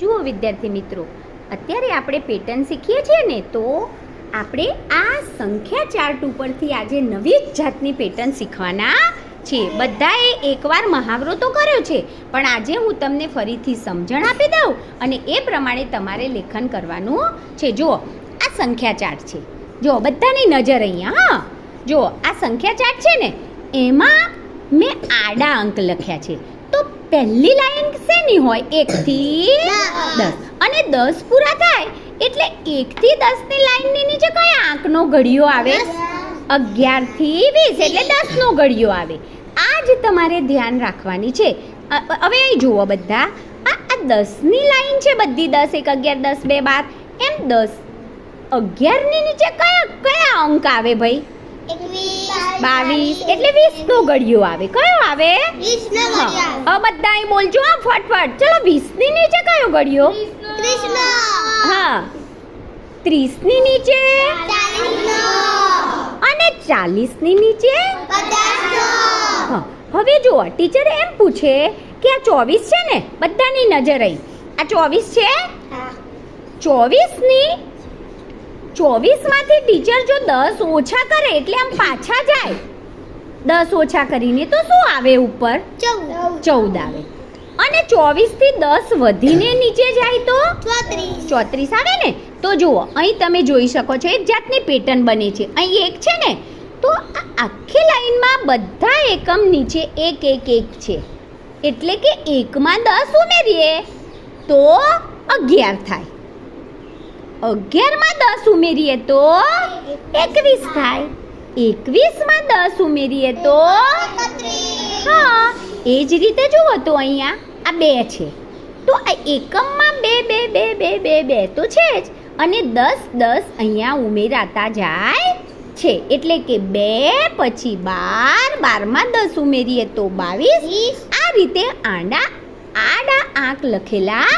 જુઓ વિદ્યાર્થી મિત્રો, અત્યારે આપણે પેટર્ન શીખીએ છીએ ને, તો આપણે આ સંખ્યા ચાર્ટ ઉપરથી આજે નવી જાતની પેટર્ન શીખવાના છે બધાએ એકવાર મહાવરો તો કર્યો છે, પણ આજે હું તમને ફરીથી સમજણ આપી દઉં અને એ પ્રમાણે તમારે લેખન કરવાનું છે. જુઓ, આ સંખ્યા ચાર્ટ છે. જુઓ, બધાની નજર અહીંયા, હા. જુઓ, આ સંખ્યા ચાર્ટ છે ને, એમાં મેં આડા અંક લખ્યા છે. પહેલી લાઈન શેની હોય? એકથી દસ. અને દસ પૂરા થાય એટલે એકથી દસની લાઈનની નીચે કયા આંકનો ઘડિયો આવે? અગિયારથી વીસ એટલે દસનો ઘડિયો આવે. આ જ તમારે ધ્યાન રાખવાની છે. હવે અહીં જુઓ બધા. આ આ દસની લાઈન છે બધી. દસ એક અગિયાર દસ બે બાર. એમ દસ અગિયારની નીચે કયા કયા અંક આવે ભાઈ? બાવીસ એટલે વીસનો ઘડિયો આવે. કયો આવે? હા. બધા બોલજો આ ફટફટ. ચલો વીસની નીચે કયો ઘડિયો? હા. ત્રીસની નીચે? અને ચાલીસની નીચે? હા. હવે જુઓ ટીચર એમ પૂછે કે આ ચોવીસ છે ને બધાની નજર આવી આ ચોવીસ છે? ચોવીસની ચોવીસમાંથી ટીચર જો દસ ઓછા કરે એટલે આમ પાછા જાય. દસ ઓછા કરીને તો શું આવે ઉપર? ચૌદ. આવે. અને ચોવીસથી દસ વધીને નીચે જાય તો? ચોત્રીસ. આવે ને? તો જુઓ અહીં તમે જોઈ શકો છો એક જાતની પેટર્ન બને છે. અહીં એક છે ને? તો આ આખી લાઈનમાં બધા એકમ નીચે એક એક એક છે. એટલે કે એકમાં દસ ઉમેરીએ તો અગિયાર થાય. અગિયારમાં દસ ઉમેરીએ તો એકવીસ થાય. એકવીસમાં દસ ઉમેરીએ તો હા એ જ રીતે જુઓ તો અહીંયા આ બે છે. તો આ એકમમાં બે બે બે બે બે બે તો છે જ. અને દસ દસ અહીંયા ઉમેરાતા જાય છે. એટલે કે બે પછી બાર બારમાં દસ ઉમેરીએ તો બાવીસ. આ રીતે આડા આડા આંક લખેલા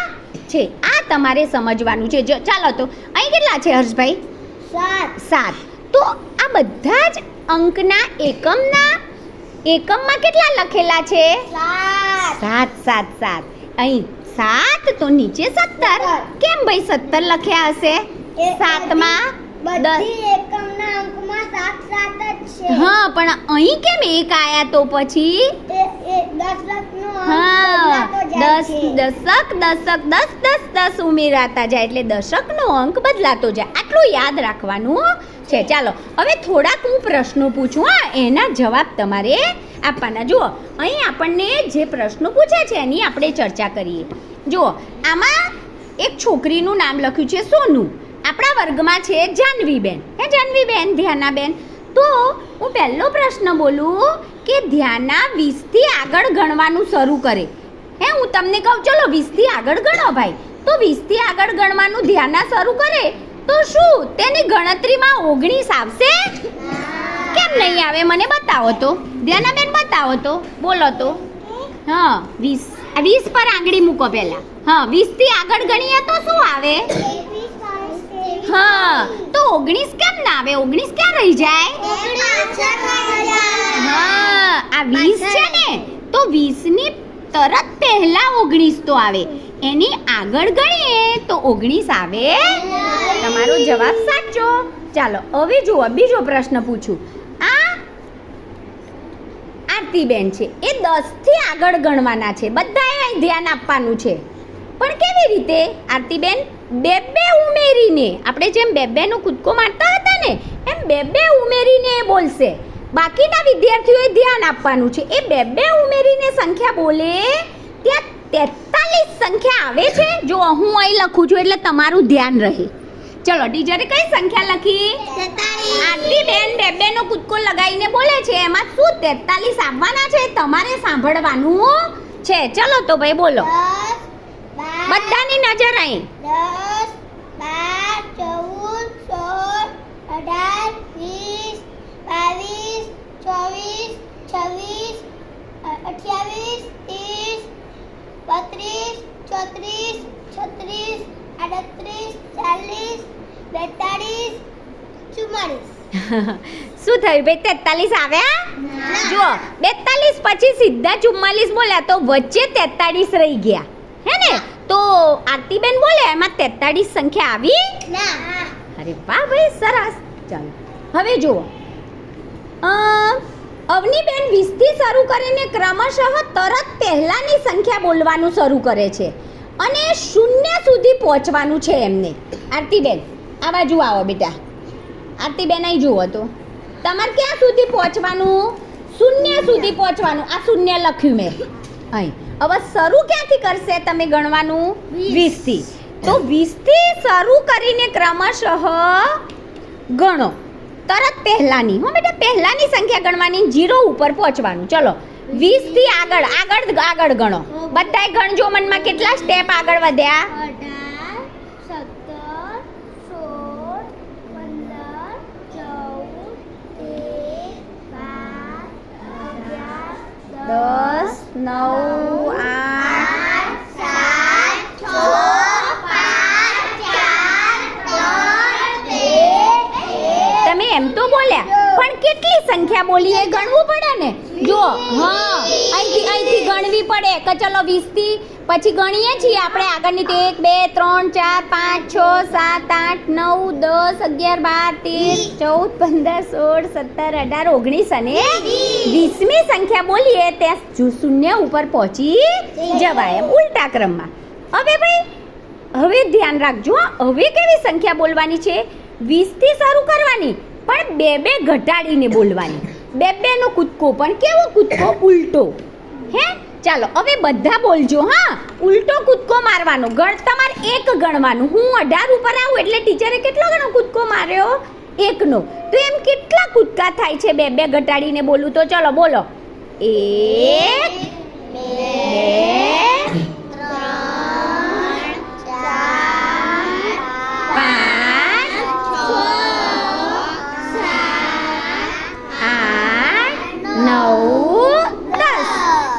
છે. આ તમારે સમજવાનું છે. ચાલો તો અહીં કેટલા છે હર્ષભાઈ? સાત. સાત. તો આ બધા જ અંકના એકમના એકમમાં કેટલા લખેલા છે? સાત. સાત સાત અહીં સાત તો નીચે સત્તર. કેમ ભાઈ સત્તર લખ્યા હશે? સાતમાં દસ. હા પણ અહીં કેમ એક આયા તો પછી? હા. દસ દશક દશક દસ દસ દસ ઉમેરાતા જાય એટલે દશકનો અંક બદલાતો જાય. આટલું યાદ રાખવાનું છે, ચાલો. હવે થોડાક હું પ્રશ્નો પૂછું, હા. એના જવાબ તમારે આપવાના. જુઓ, અહીં આપણને જે પ્રશ્નો પૂછ્યા છે એની આપણે ચર્ચા કરીએ. જુઓ, આમાં એક છોકરીનું નામ લખ્યું છે સોનું. આપણા વર્ગમાં છે જાનવીબેન. હે, જાનવીબેન, ધ્યાનાબેન? તો હું પહેલો પ્રશ્ન બોલું કે ધ્યાના વીસથી આગળ ગણવાનું શરૂ કરે. હે હું તમને કહું ચલો વીસથી આગળ ગણો ભાઈ. તો વીસથી આગળ ગણવાનું ધ્યાના શરૂ કરે. તો શું તેની ગણતરીમાં ઓગણીસ આવશે? કેમ નહીં આવે મને બતાવો તો. ધ્યાનાબેન બતાવો તો. બોલો તો. હા વીસ. આ વીસ પર આંગળી મૂકો પહેલાં. હા વીસથી આગળ ગણીએ તો શું આવે? હા તો ઓગણીસ કેમ ના આવે? ઓગણીસ ક્યાં રહી જાય? હા આ વીસ છે ને તો વીસની તરત પહેલા ઓગણીસ તો આવે. એની આગળ ગણીએ તો ઓગણીસ આવે. તમારો જવાબ સાચો. ચાલો, હવે જુઓ, બીજો પ્રશ્ન પૂછું. આ આરતીબેન છે. એ દસથી આગળ ગણવાના છે. બધાએ ધ્યાન આપવાનું છે. પણ કેવી રીતે? આરતીબેન, બે બે ઉમેરીને. આપણે જેમ બે બેનો કૂદકો મારતા હતા ને, એમ બે બે ઉમેરીને એ બોલશે. બાકીના વિદ્યાર્થીઓએ ધ્યાન આપવાનું છે. એ બે બે ઉમેરીને સંખ્યા બોલે. ત્યાં તેતાલીસ સંખ્યા આવે છે. જો હું અહીં લખું છું એટલે તમારું ધ્યાન રહે. ચલો ટીચરે કઈ સંખ્યા લખી? આટલી બેન બે બે નો કૂદકો લગાવીને બોલે છે. એમાં શું તેતાલીસ આવવાના છે? તમારે સાંભળવાનું છે. ચલો તો ભાઈ બોલો. બધાની નજર અહીં. દસ બાર ચૌદ સોળ અઢાર ચોવીસ છવ્વીસ અઠ્યાવીસ ત્રીસ બત્રીસ ચોત્રીસ છત્રીસ આડત્રીસ ચાલીસ બેતાળીસ ચુમ્માળીસ. શું થયું ભાઈ તેતાલીસ આવ્યા? જુઓ બેતાલીસ પછી સીધા ચુમ્માલીસ બોલ્યા તો વચ્ચે તેતાળીસ રહી ગયા. હે ને. તો આરતીબેન બોલે એમાં તેતાળીસ સંખ્યા આવી? ના. અરે વાહ ભાઈ સરસ. ચાલો. હવે જુઓ. અવનીબેન વીસથી શરૂ કરીને ક્રમશઃ તરત પહેલાંની સંખ્યા બોલવાનું શરૂ કરે છે અને શૂન્ય સુધી પહોંચવાનું છે એમને. આરતીબેન આ બાજુ આવો બેટા. આરતીબેન અહીં જુઓ તો. તમારે ક્યાં સુધી પહોંચવાનું? શૂન્ય સુધી પહોંચવાનું. આ શૂન્ય લખ્યું મેં. અહીં. હવે શરૂ ક્યાંથી કરશે તમે ગણવાનું? વીસથી. તો વીસથી શરૂ કરીને ક્રમશઃ ગણો. તરત પહેલાની હો બેટા પહેલાની સંખ્યા ગણવાની જીરો ઉપર પહોંચવાનું. ચલો વીસથી આગળ આગળ આગળ ગણો. બધાય ગણજો મનમાં કેટલા સ્ટેપ આગળ વધ્યા? દસ નવ આઠ સાત છ પાંચ ચાર ત્રણ બે તમે એમ તો બોલ્યા. પણ કેટલી સંખ્યા બોલી એ ગણવું પડે ને? જો હા, અહીંથી અહીંથી ગણવી પડે કે ચલો વીસથી પછી ગણીએ છીએ આપણે આગળની તો એક બે, ત્રણ, ચાર, પાંચ, છ, સાત, આઠ, નવ, દસ, અગિયાર, બાર, તેર, ચૌદ, પંદર, સોળ, સત્તર, અઢાર, ઓગણીસ અને વીસમી સંખ્યા બોલીએ ત્યાં શૂન્ય ઉપર પહોંચી જવાય એમ ઉલટા ક્રમમાં. હવે ભાઈ, હવે ધ્યાન રાખજો, હવે કેવી સંખ્યા બોલવાની છે? વીસથી શરૂ કરવાની. પણ બે બે ઘટાડીને બોલવાની. બે બેનો કૂદકો, પણ કેવો કૂદકો? ઉલટો. હે? ચાલો, હવે બધા બોલજો, હા? ઉલટો કૂદકો મારવાનો. ગણ, તમારે એક ગણવાનું. હું અઢાર ઉપર આવું એટલે ટીચરે કેટલો ગણો કૂદકો માર્યો? એકનો. તો એમ કેટલા કૂદકા થાય છે? બે બે ઘટાડીને બોલું તો ચલો, બોલો. એક, બે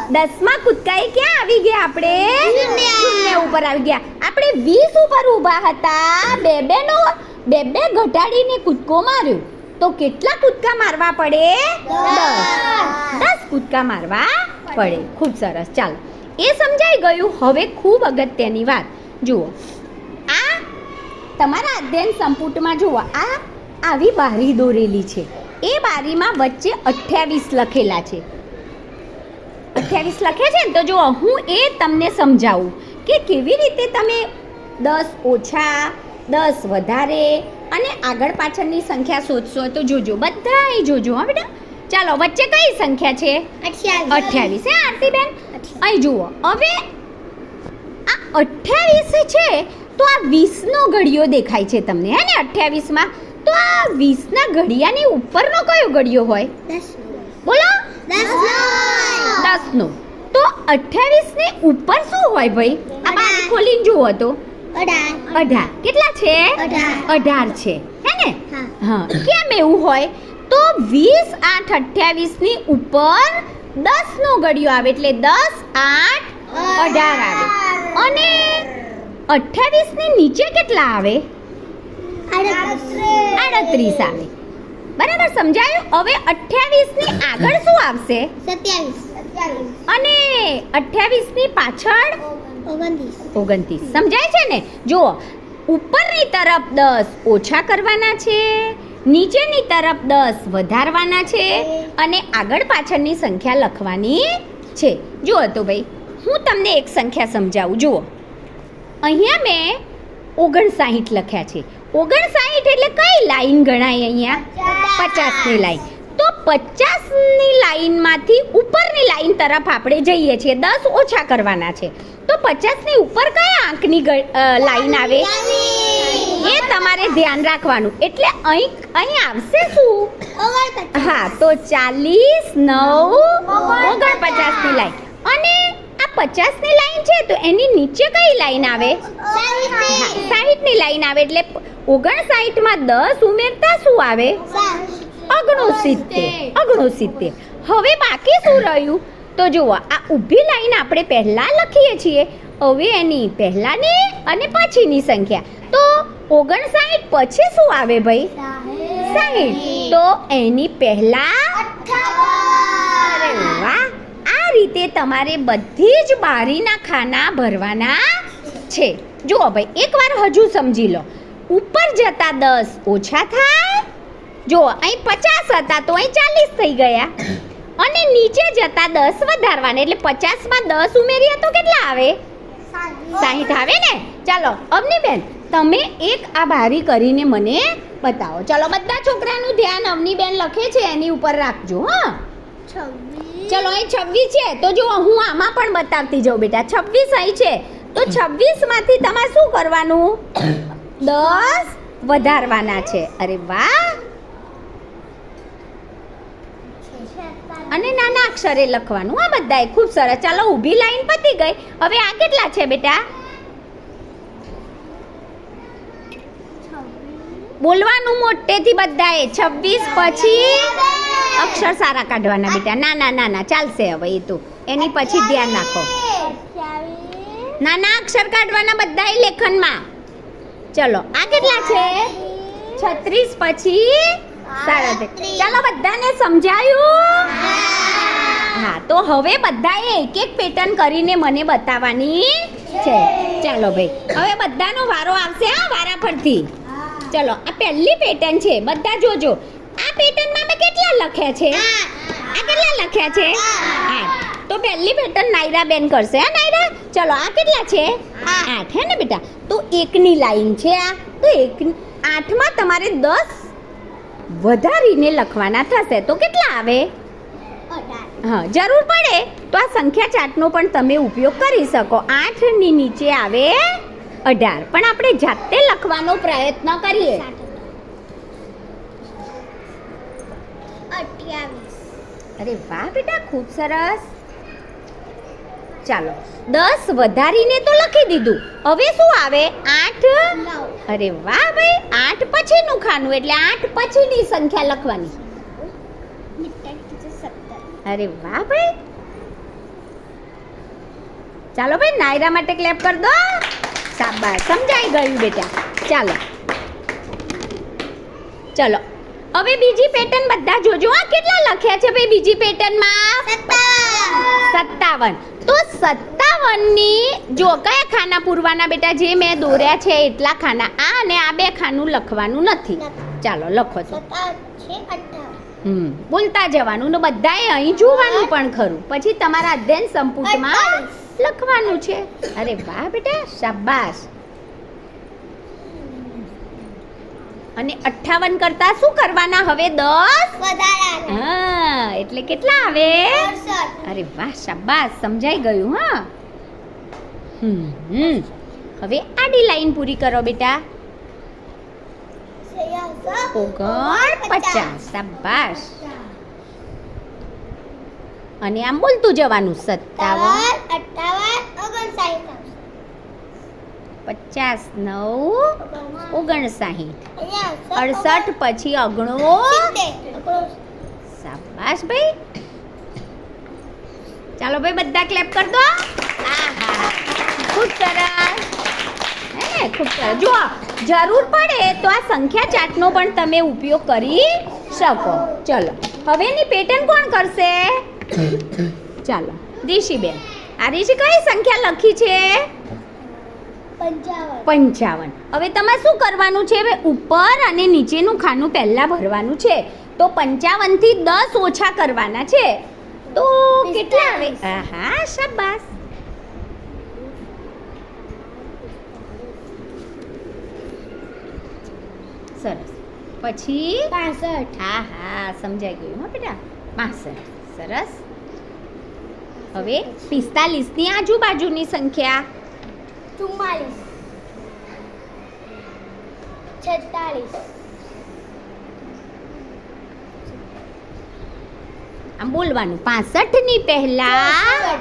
દસમાં કૂદકાએ ક્યાં આવી ગયા આપણે? શૂન્ય. ઉપર આવી ગયા. આપણે વીસ ઉપર ઊભા હતા. બે બે નો બે બે ઘટાડીને કૂદકો માર્યો. તો કેટલા કૂદકા મારવા પડે? દસ. દસ કૂદકા મારવા પડે. ખૂબ સરસ. ચાલો. એ સમજાઈ ગયું. હવે ખૂબ અગત્યની વાત. જુઓ. આ તમારા અધ્યયન સંપુટમાં જુઓ. આ આવી બારી દોરેલી છે. એ બારીમાં વચ્ચે અઠ્યાવીસ લખેલા છે. અઠ્યાવીસ લખે છે ને તો જુઓ હું એ તમને સમજાવું કે કેવી રીતે તમે દસ ઓછા દસ વધારે અને આગળ પાછળની સંખ્યા શોધશો. તો જોજો બધાય જોજો હા બેટા? ચાલો વચ્ચે કઈ સંખ્યા છે? અઠ્યાવીસ. અઠ્યાવીસ હે આરતીબેન અહીં જુઓ હવે આ અઠ્યાવીસ છે તો આ વીસનો ઘડિયો દેખાય છે તમને હે ને અઠ્યાવીસમાં? તો આ વીસના ઘડિયાની ઉપરનો કયો ઘડિયો હોય? બોલો નો તો 28 ને ઉપર શું હોય ભાઈ? આ બારી ખોલીને જુઓ તો. 18 18 કેટલા છે? 18 18 છે. હે ને? હા. કેમ એવું હોય? તો 20 આઠ 28 ની ઉપર 10 નો ઘડિયો આવે એટલે 10 8 18 આવે. અને 28 ની નીચે કેટલા આવે? 38 આવે. બરાબર સમજાયું? હવે 28 ની આગળ શું આવશે? 27 અને અઠ્યાવીસની પાછળ? ઓગણત્રીસ. સમજાય છે ને? જુઓ ઉપરની તરફ દસ ઓછા કરવાના છે નીચેની તરફ દસ વધારવાના છે અને આગળ પાછળની સંખ્યા લખવાની છે. જુઓ તો ભાઈ હું તમને એક સંખ્યા સમજાવું. જુઓ. અહીંયા મેં ઓગણસાઠ લખ્યા છે. ઓગણસાહીઠ એટલે કઈ લાઈન ગણાય અહીંયા? પચાસની લાઈન. પચાસની લાઈનમાંથી ઉપરની લાઈન તરફ આપણે જઈએ છીએ. દસ ઓછા કરવાના છે. તો પચાસની ઉપર કયા આંકની લાઈન આવે? એ તમારે ધ્યાન રાખવાનું. એટલે અહીં અહીં આવશે શું? હા તો ચાલીસ નવ ઓગણપચાસની લાઈન અને આ પચાસની લાઈન છે તો એની નીચે કઈ લાઈન આવે? હા સાહીઠની લાઈન આવે. એટલે ઓગણસાઠમાં દસ ઉમેરતા શું આવે? ઓગણસિત્તેર ઓગણસિત્તેર હવે બાકી શું રહ્યું? તો જુઓ આ ઊભી લાઈન આપણે પહેલાં લખીએ છીએ. હવે એની પહેલાંની અને પછીની સંખ્યા. તો ઓગણસાઠ પછી શું આવે ભાઈ? સાઠ તો એની પહેલા વાહ! આ રીતે તમારે બધી જ બારીના ખાના ભરવાના છે. જુઓ ભાઈ એકવાર હજુ સમજી લો. ઉપર જતા દસ ઓછા થાય જુઓ અહીં પચાસ હતા તો અહીં ચાલીસ થઈ ગયા. અને નીચે જતા દસ વધારવાના એટલે પચાસમાં દસ ઉમેરીએ તો કેટલા આવે? સાહીઠ આવે ને? ચાલો અવનીબેન તમે એક આ બારી કરીને મને બતાવો. ચાલો બધા છોકરાનું ધ્યાન અવનીબેન લખે છે એની ઉપર રાખજો હા? ચલો અહીં છવ્વીસ છે. તો જો હું આમાં પણ બતાવતી જાઉં બેટા. છવ્વીસ અહીં છે. તો છવ્વીસમાંથી તમારે શું કરવાનું? દસ વધારવાના છે. અરે વાહ! અને નાના અક્ષરે લખવાનું. આ બધાએ ખૂબ સરસ. ચાલો, ઊભી લાઈન પતી ગઈ. હવે આ કેટલા છે બેટા? બોલવાનું મોટેથી બધાએ છવ્વીસ પછી અક્ષર સારા કાઢવાના બેટા. ના ના ના ના. ચાલશે હવે એ તો. એની પછી ધ્યાન રાખો. નાના અક્ષર કાઢવાના બધાએ લેખનમાં. ચલો, આ કેટલા છે? છત્રીસ પછી સાડત્રીસ ચાલો બધાને સમજાયું? હા. તો હવે બધાએ એક એક પેટર્ન કરીને મને બતાવવાની છે. ચાલો ભાઈ હવે બધાનો વારો આવશે હા વારા ફરતી ચલો આ પહેલી પેટર્ન છે. બધા જોજો. આ પેટર્નમાં મેં કેટલા લખ્યા છે? આ કેટલા લખ્યા છે? આઠ. તો પહેલી પેટર્ન નાયરા બેન કરશે હા નાયરા? ચલો આ કેટલા છે? આઠ હે ને બેટા? તો એકની લાઈન છે આ. તો એક આઠમાં તમારે દસ વધારીને લખવાના થશે. તો કેટલા આવે? હા જરૂર પડે. તો આ સંખ્યા ચાર્ટનો પણ તમે ઉપયોગ કરી શકો. આઠની નીચે આવે અઢાર. પણ આપણે જાતે લખવાનો પ્રયત્ન કરીએ. અરે વાહ બેટા ખૂબ સરસ. ચાલો. દસ વધારીને તો લખી દીધું. હવે શું આવે? આઠ? અરે વાહ ભાઈ આઠ પછીનું ખાનું એટલે આઠ પછીની સંખ્યા લખવાની. અરે વાહ ભાઈ. ચાલો ભાઈ નાયરા માટે ક્લેપ કર દો. સાબા સમજાઈ ગયું બેટા. ચાલો. ચલો. હવે બીજી પેટર્ન બધા જોજો. આ કેટલા લખ્યા છે ભાઈ બીજી પેટર્નમાં સત્તાવન. તો સત્તાવનની જો કયા ખાના પૂરવાના બેટા? જે મેં દોર્યા છે એટલા ખાના. આ અને આ બે ખાનું લખવાનું નથી. ચાલો લખો તો. હમ બોલતા જવાનું ને બધાએ અહીં જોવાનું પણ ખરું. પછી તમારા અધ્યયન સંપુટમાં લખવાનું છે. અરે વાહ બેટા શાબાશ. અને અઠ્ઠાવન કરતા શું કરવાના હવે? દસ? હા એટલે કેટલા આવે? અરે વાહ શાબાશ સમજાઈ ગયું હા. હમ હવે આડી લાઈન પૂરી કરો બેટા. ઓગણ પચાસ. શાબાશ. અને આમ બોલતું જવાનું સત્તાવન. પચાસ નવ ઓગણસાહીઠ અડસઠ પછી અગણો શાબાશ ભાઈ ચાલો ભાઈ બધા ક્લેપ કર દો. ખૂબ સરસ. હે ખૂબ સરસ. જુઓ જરૂર પડે તો આ સંખ્યા ચાર્ટનો પણ તમે ઉપયોગ કરી શકો. ચલો હવેની પેટર્ન કોણ કરશે? ચાલો ઋષિબેન. આ ઋષિ કઈ સંખ્યા લખી છે? પંચાવન. હવે તમારે શું કરવાનું છે? હવે ઉપર અને નીચેનું ખાનું પહેલાં ભરવાનું છે. તો પંચાવનથી દસ ઓછા કરવાના છે. તો કેટલા આવે? હા શાબાશ. સરસ. પછી? હા હા સમજાઈ ગયું હા બેટા. પાસઠ. સરસ. હવે પિસ્તાલીસની આજુબાજુની સંખ્યા. ચુમ્માલીસ છેતાલીસ આમ બોલવાનું. પાસઠની પહેલા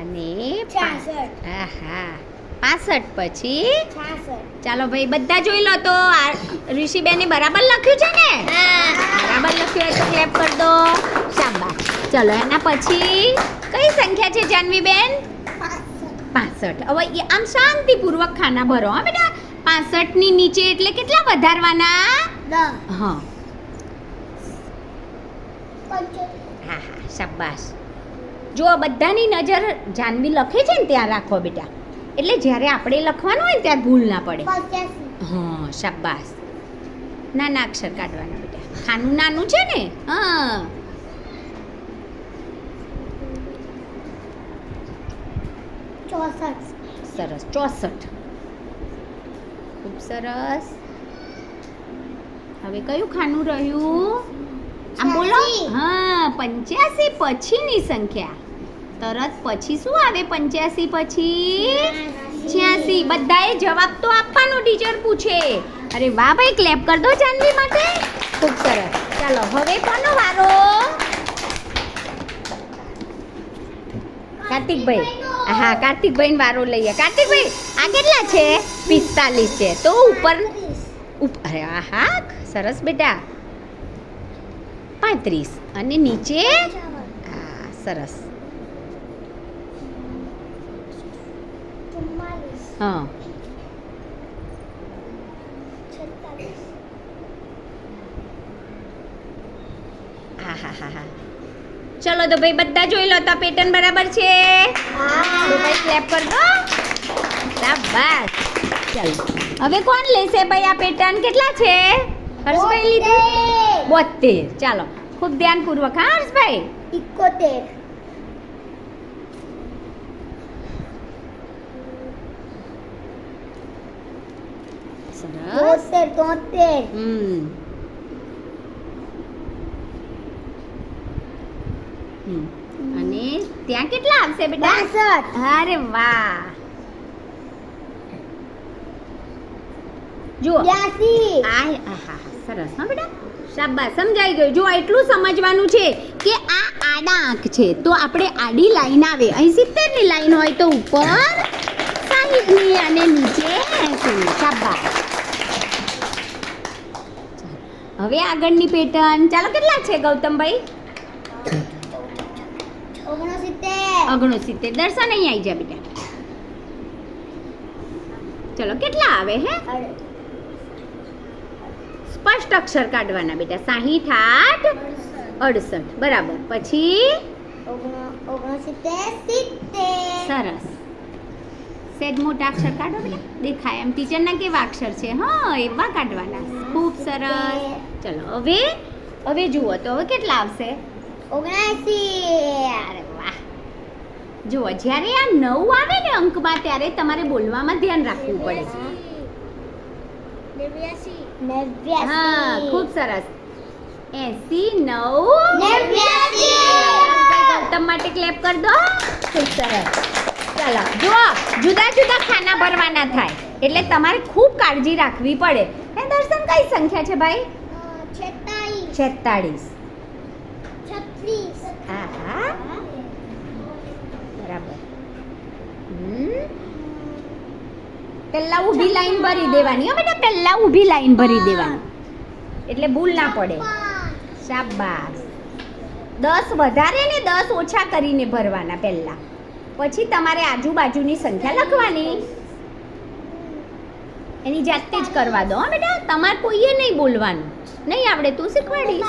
અને છાસઠ. હા પાસઠ પછી ચાલો ભાઈ બધા જોઈ લો તો. ઋષિબેને બરાબર લખ્યું છે ને? બરાબર લખ્યું હોય તો ક્લેપ કરી દો. શાબાશ. ચલો એના પછી કઈ સંખ્યા છે જાનવીબેન? પાસઠ. હવે આમ શાંતિપૂર્વક ખાના ભરો હા બેટા. પાસઠની નીચે એટલે કેટલા વધારવાના? હા. હા હા શાબાશ. જો બધાની નજર જાનવી લખે છે ને ત્યાં રાખો બેટા. એટલે જ્યારે આપણે લખવાનું હોય ત્યારે ભૂલ ના પડે. હા શાબાશ. નાના અક્ષર કાઢવાના બેટા. ખાનું નાનું છે ને? હા. ચોસઠ. સરસ ચોસઠ. ખૂબ સરસ. હવે કયું ખાનું રહ્યું? આમ બોલો. હા પંચ્યાસી પછીની સંખ્યા. તરત પછી શું આવે પંચ્યાસી પછી? છ્યાસી. બધાએ જવાબ તો આપવાનો ટીચર પૂછે. અરે વાહ ભાઈ ક્લેપ કર દો જાનવી માટે. ખૂબ સરસ. ચાલો હવે કોનો વારો? કાર્તિકભાઈ હા કાર્તિકભાઈ વારો લઈએ. કાર્તિકભાઈ આ કેટલા છે? પિસ્તાલીસ છે. તો ઉપર ઉપર અરે આહા હા સરસ બેટા. પાંત્રીસ. અને નીચે? હા સરસ. હા છેતાલીસ હા હા હા હા ચલો તો ભાઈ બધા જોઈ લો તો પેટર્ન બરાબર છે? તો ભાઈ સ્લેપ કર દો. શાબાશ. ચાલો. હવે કોણ લેશે ભાઈ આ પેટર્ન? કેટલા છે? હર્ષભાઈ લીધું? બોતેર. ચાલો. ખૂબ ધ્યાનપૂર્વક હા હર્ષભાઈ? ઇકોતેર સરસ. તોતેર. હમ. અને ત્યાં કેટલા આવશે બેટા? બાસઠ. અરે વાહ. જુઓ. બ્યાસી. આ આહા સરસ હા બેટા. શાબાશ સમજાઈ ગયું. જો એટલું સમજવાનું છે કે આ આડા આંખ છે. તો આપણે આડી લાઈન આવે. અહીં સિત્તેરની લાઈન હોય તો ઉપર સાહીઠની અને નીચે એંસીની. શાબાશ. હવે આગળની પેટર્ન. ચાલો કેટલા છે ગૌતમભાઈ? ઓગણસિત્તેર. દર્શન અહીં આવી જા બેટા. ચલો કેટલા આવે હે? સ્પષ્ટ અક્ષર કાઢવાના બેટા. સાહીઠ આઠ અડસઠ. બરાબર. પછી? સરસ. સેજ મોટા અક્ષર કાઢો બેટા. દેખાય એમ. ટીચરના કેવા અક્ષર છે? હા એવા કાઢવાના. ખૂબ સરસ. ચલો હવે? હવે જુઓ તો હવે કેટલા આવશે? વાહ. જુઓ જ્યારે આ નવ આવે ને અંકમાં ત્યારે તમારે બોલવામાં ધ્યાન રાખવું પડે. હા ખૂબ સરસ. એસી નવ. ગૌતમ માટે ક્લેપ કરી દો. ખૂબ સરસ. ચાલો જુઓ જુદા જુદા ખાના ભરવાના થાય. એટલે તમારે ખૂબ કાળજી રાખવી પડે. એ દર્શન કઈ સંખ્યા છે ભાઈ? છેતાલીસ છેતાળીસ. છત્રીસ હા બરાબર. હમ. પહેલા ઊભી લાઈન ભરી દેવાની હો બેટા પહેલા ઊભી લાઈન ભરી દેવાની. એટલે ભૂલ ના પડે. શાબાશ. દસ વધારે ને દસ ઓછા કરીને ભરવાના પહેલા પછી તમારે આજુબાજુની સંખ્યા લખવાની. એની જાતે જ કરવા દો હો બેટા. તમારે કોઈએ નહીં બોલવાનું. નહીં આવડે તું શીખવાડીશ.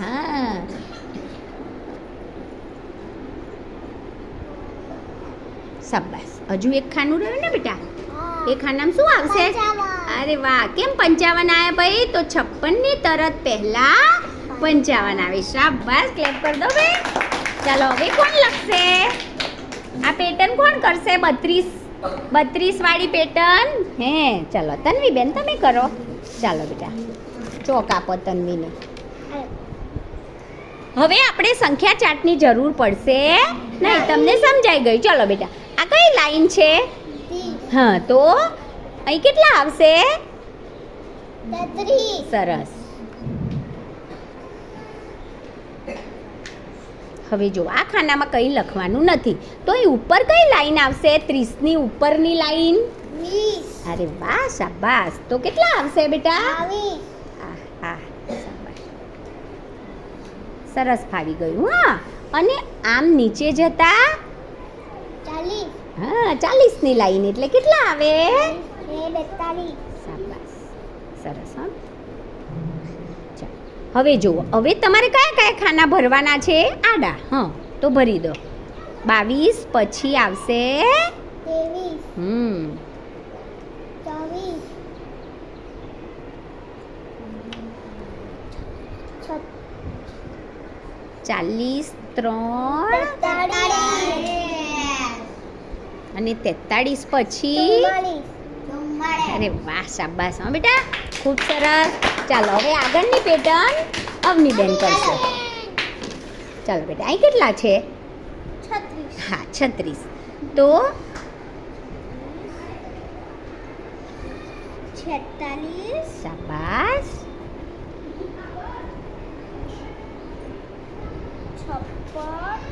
હા. શાબાશ. હજુ એક ખાનું રહ્યું ને બેટા? એ ખાનામાં શું આવશે? અરે વાહ કેમ પંચાવન આવ્યા ભાઈ? તો છપ્પનની તરત પહેલા પંચાવન આવે. શાબાશ ક્લેપ કર દો ભાઈ ચાલો હવે કોણ લખશે? આ પેટર્ન કોણ કરશે? બત્રીસ. બત્રીસ વાળી પેટર્ન હે ચાલો તન્વી બેન તમે કરો. ચાલો બેટા. ચોક આપો તન્વીને. હવે આપણે સંખ્યા ચાર્ટની જરૂર પડશે. નહીં તમને સમજાઈ ગયું. ચલો બેટા. આ કઈ લાઈન છે? હા તો અહીં કેટલા આવશે? સરસ. હવે જો આ ખાનામાં કંઈ લખવાનું નથી. તો એ ઉપર કઈ લાઈન આવશે? ત્રીસની ઉપરની લાઈન? અરે વાહ શાબાશ. તો કેટલા આવશે બેટા. સરસ ફાવી ગયું હા. અને આમ નીચે જતા હા ચાલીસની લાઈન એટલે કેટલા આવે? સરસ હા. હવે જુઓ હવે તમારે કયા કયા ખાના ભરવાના છે? આડા હા તો ભરી દો. બાવીસ પછી આવશે? હમ. ચાલીસ ત્રણ. અને તેતાળીસ પછી? અરે વાહ શાબાશ. હા બેટા ખૂબ સરસ. ચાલો હવે આગળની પેટર્ન અવનીબેન કરશે. ચાલો બેટા અહીં કેટલા છે? હા છત્રીસ. તો? છેતાલીસ. શાબાશ. છપ્પન.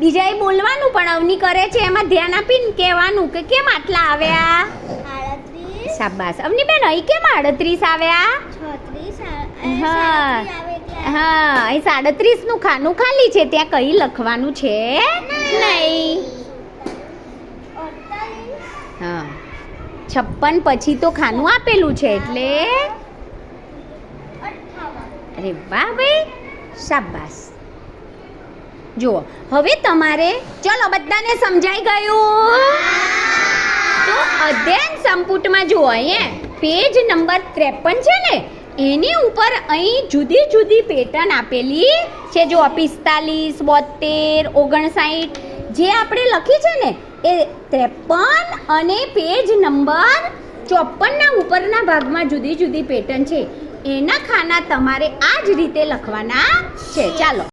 બીજાએ બોલવાનું પણ અવની કરે છે. એમાં ધ્યાન આપીને કહેવાનું કે કેમ આટલા આવ્યા? શાબાશ. અવની બેન અહીં કેમ આડત્રીસ આવ્યા? હા. હા અહીં સાડત્રીસનું ખાનું ખાલી છે. ત્યાં કઈ લખવાનું છે? નહીં. હા. છપ્પન પછી તો ખાનું આપેલું છે એટલે? અરે વાહ ભાઈ. શાબાશ. જુઓ, હવે તમારે, ચલો બધાને સમજાઈ ગયું? તો અધ્યયન સંપુટમાં જુઓ, અહીંયા પેજ નંબર ત્રેપન છે ને, એની ઉપર અહીં જુદી જુદી પેટર્ન આપેલી છે. જો પિસ્તાલીસ બોતેર ઓગણસાઠ, જે આપણે લખી છે ને, એ ત્રેપન અને પેજ નંબર ચોપનના ઉપરના ભાગમાં જુદી જુદી પેટર્ન છે. એના ખાના તમારે આ જ રીતે લખવાના છે. ચાલો.